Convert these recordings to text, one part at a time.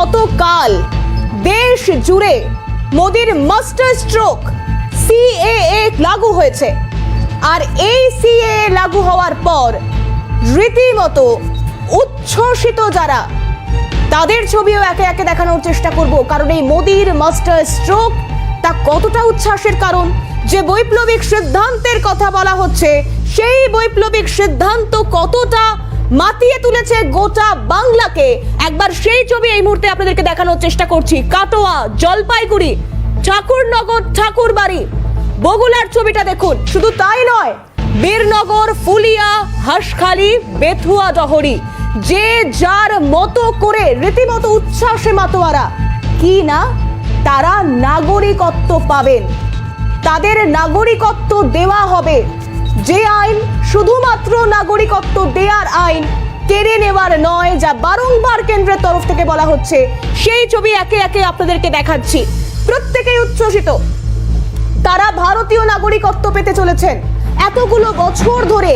গতকাল দেশ জুড়ে মোদির মাস্টার স্ট্রোক সিএএ লাগু হয়েছে। আর এই সিএএ লাগু হওয়ার পর রীতিমতো উচ্ছ্বসিত যারা, তাদের ছবিও একে একে দেখানোর চেষ্টা করব, কারণ এই মোদির মাস্টার স্ট্রোক তা কতটা উচ্ছ্বাসের কারণ? যে বৈপ্লবিক সিদ্ধান্তের কথা বলা হচ্ছে, সেই বৈপ্লবিক সিদ্ধান্ত কতটা মাতিয়ে তুলেছে গোটা বাংলাকে। একবার সেই ছবি এই মুহূর্তে আপনাদেরকে দেখানোর চেষ্টা করছি। কাটোয়া, জলপাইগুড়ি, ঠাকুরনগর, ঠাকুরবাড়ি। বগুলার ছবিটা দেখুন। শুধু তাই নয়, বীরনগর, ফুলিয়া, হাঁসখালি, বেথুয়া ডহরি যে যার মতো করে রীতিমতো উচ্ছ্বাসে মাতোয়ারা। কি না? তারা নাগরিকত্ব পাবেন। তাদের নাগরিকত্ব দেওয়া হবে। যে আইন শুধুমাত্র নাগরিকত্ব দেয়ার আইন কেড়ে নেওয়ার নয়, যা বারংবার কেন্দ্রের তরফ থেকে বলা হচ্ছে, সেই ছবি একে একে আপনাদেরকে দেখাচ্ছি। প্রত্যেকেই উচ্ছ্বসিত। তারা ভারতীয় নাগরিকত্ব পেতে চলেছেন। এতগুলো বছর ধরে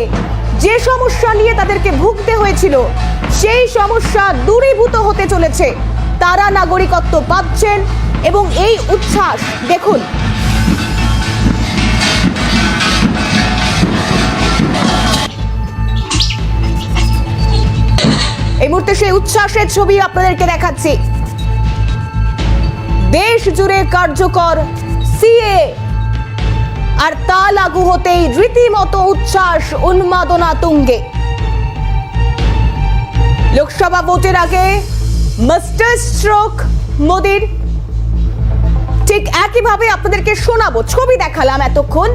যে সমস্যা নিয়ে তাদেরকে ভুগতে হয়েছিল, সেই সমস্যা দূরীভূত হতে চলেছে। তারা নাগরিকত্ব পাচ্ছেন এবং এই উচ্ছ্বাস, দেখুন মুহূর্তে সেই উচ্ছ্বাসের ছবি আপনাদেরকে দেখাচ্ছি। দেশ জুড়ে কার্যকর সিএ আর তা লাগু হতেই রীতিমতো উচ্ছ্বাস উন্মাদনা তুঙ্গে। লোকসভা ভোটের আগে মাস্টার স্ট্রোক মোদির। ঠিক একইভাবে আপনাদেরকে শোনাবো, ছবি দেখালাম এতক্ষণ।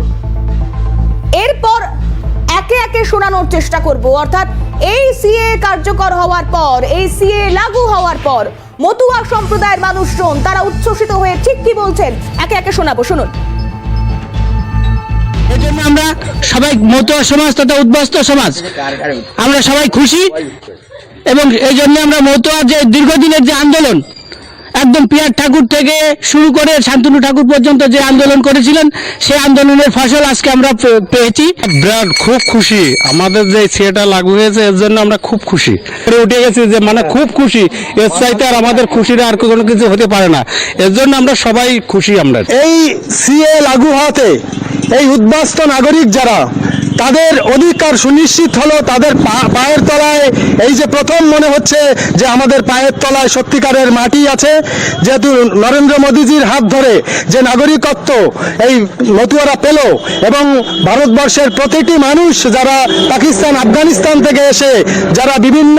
এরপর একে একে শোনানোর চেষ্টা করব। অর্থাৎ এই সিএ কার্যকর হওয়ার পর, এই সিএ লাগু হওয়ার পর, মতুয়া সম্প্রদায়ের মানুষজন, তারা উচ্ছ্বসিত হয়ে ঠিক কি বলছেন, একে একে শোনাবো। শুনুন। এর জন্য আমরা সবাই মতুয়া সমাজ তথা উদ্বাস্ত সমাজ, আমরা সবাই খুশি এবং এই জন্য আমরা মতুয়া যে দীর্ঘদিনের যে আন্দোলন একদম পিয়ার ঠাকুর থেকে শুরু করে শান্তনু ঠাকুর পর্যন্ত যে আন্দোলন করেছিলেন সেই আন্দোলনের ফসল আজকে আমরা পেয়েছি। বিরাট খুব খুশি। আমাদের যে সিএটা লাগু হয়েছে এর জন্য আমরা খুব খুশি। উঠে গেছি যে মানে খুব খুশি। এর চাইতে আর আমাদের খুশির আর কোনো কিছু হতে পারে না। এর জন্য আমরা সবাই খুশি আমরা। এই সিএ লাগু হওয়াতে এই উদ্বাস্ত নাগরিক যারা তাদের অধিকার সুনিশ্চিত হলো তাদের পায়ের তলায়। এই যে প্রথম মনে হচ্ছে যে আমাদের পায়ের তলায় সত্যিকারের মাটি আছে, যেহেতু নরেন্দ্র মোদীজির হাত ধরে যে নাগরিকত্ব এই মতুয়ারা পেল এবং ভারতবর্ষের প্রতিটি মানুষ যারা পাকিস্তান, আফগানিস্তান থেকে এসে যারা বিভিন্ন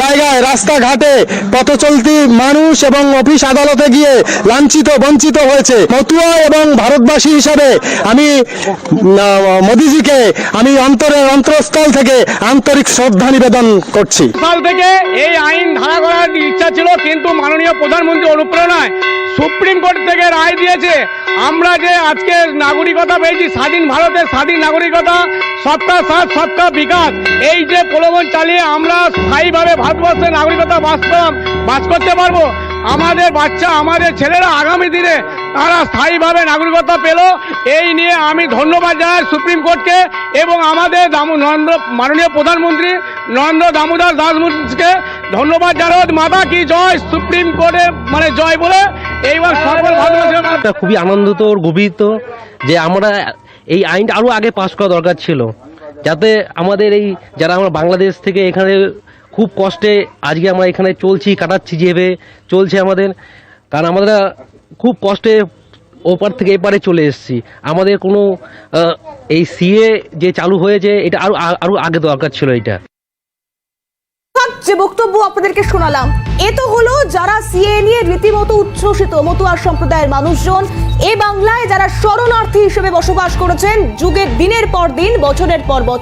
জায়গায়, রাস্তাঘাটে পথচলতি মানুষ এবং অফিস আদালতে গিয়ে লাঞ্ছিত, বঞ্চিত হয়েছে। মতুয়া এবং ভারতবাসী হিসাবে আমি মোদিজিকে আমি অন্তরের অন্তরস্থল থেকে আন্তরিক শ্রদ্ধা নিবেদন করছি। থেকে এই আইন ধারা করার ইচ্ছা ছিল, কিন্তু মাননীয় প্রধানমন্ত্রী অনুপ্রেরণায় সুপ্রিম কোর্ট থেকে রায় দিয়েছে, আমরা যে আজকে নাগরিকতা পেয়েছি, স্বাধীন ভারতের স্বাধীন নাগরিকতা সবকা সাথ সবকা বিকাশ, এই যে প্রলোভন চালিয়ে আমরা স্থায়ীভাবে ভারতবর্ষের নাগরিকতা বাস বাস করতে পারব। আমাদের বাচ্চা, আমাদের ছেলেরা আগামী দিনে তারা স্থায়ীভাবে নাগরিকতা পেল। এই নিয়ে আমি ধন্যবাদ জানাই সুপ্রিম কোর্টকে এবং আমাদের দামো- নরেন্দ্র মাননীয় প্রধানমন্ত্রী নরেন্দ্র দামোদর দাসমুন্সিকে ধন্যবাদ জানাই। মাতা কি জয়? সুপ্রিম কোর্টে মানে জয় বলে এইবার সকল একটা খুবই আনন্দিত গভীরিত যে আমরা এই আইনটা আরও আগে পাশ করা দরকার ছিল। যাতে আমাদের এই যারা আমরা বাংলাদেশ থেকে এখানে খুব কষ্টে আজকে আমরা এখানে চলছি, কাটাচ্ছি যেভাবে চলছে আমাদের। কারণ আমরা খুব কষ্টে ওপার থেকে এপারে চলে এসেছি। আমাদের কোনো এই সিএ যে চালু হয়েছে, এটা আরও আরও আগে দরকার ছিল এটা। যে বক্তব্য আপনাদেরকে শোনালাম, এ তো হলো যারা সিএ নিয়ে রীতিমতো উচ্ছ্বসিত মতুয়ার সম্প্রদায়ের মানুষজন। এ বাংলায় যারা শরণার্থী হিসেবে বসবাস করেছেন, যুগের দিনের পর দিন, বছরের পর বছর।